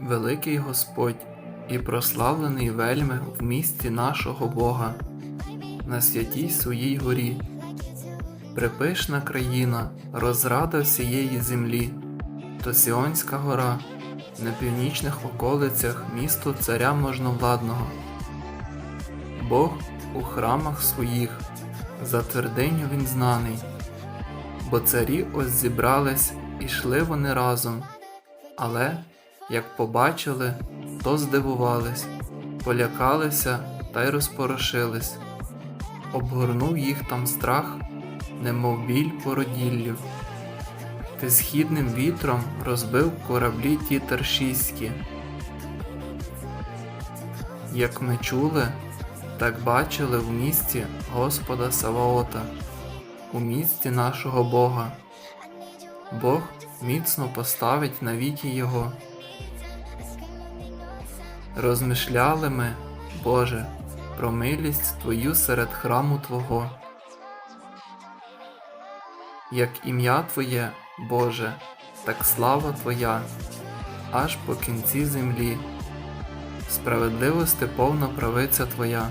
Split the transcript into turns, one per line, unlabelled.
Великий Господь і прославлений вельми в місті нашого Бога, на святій своїй горі. Припишна країна, розрада всієї землі, то Сіонська гора, на північних околицях місто царя можновладного. Бог у храмах своїх, за твердиню він знаний, бо царі ось зібрались і йшли вони разом, але, як побачили, то здивувались, полякалися та й розпорошились. Обгорнув їх там страх, немов біль породіллю. Ти східним вітром розбив кораблі ті тершійські. Як ми чули, так бачили в місті Господа Саваота, у місті нашого Бога. Бог міцно поставить навіки Його. Розмишляли ми, Боже, про милість Твою серед храму Твого. Як ім'я Твоє, Боже, так слава Твоя, аж по кінці землі. Справедливости повна правиця Твоя.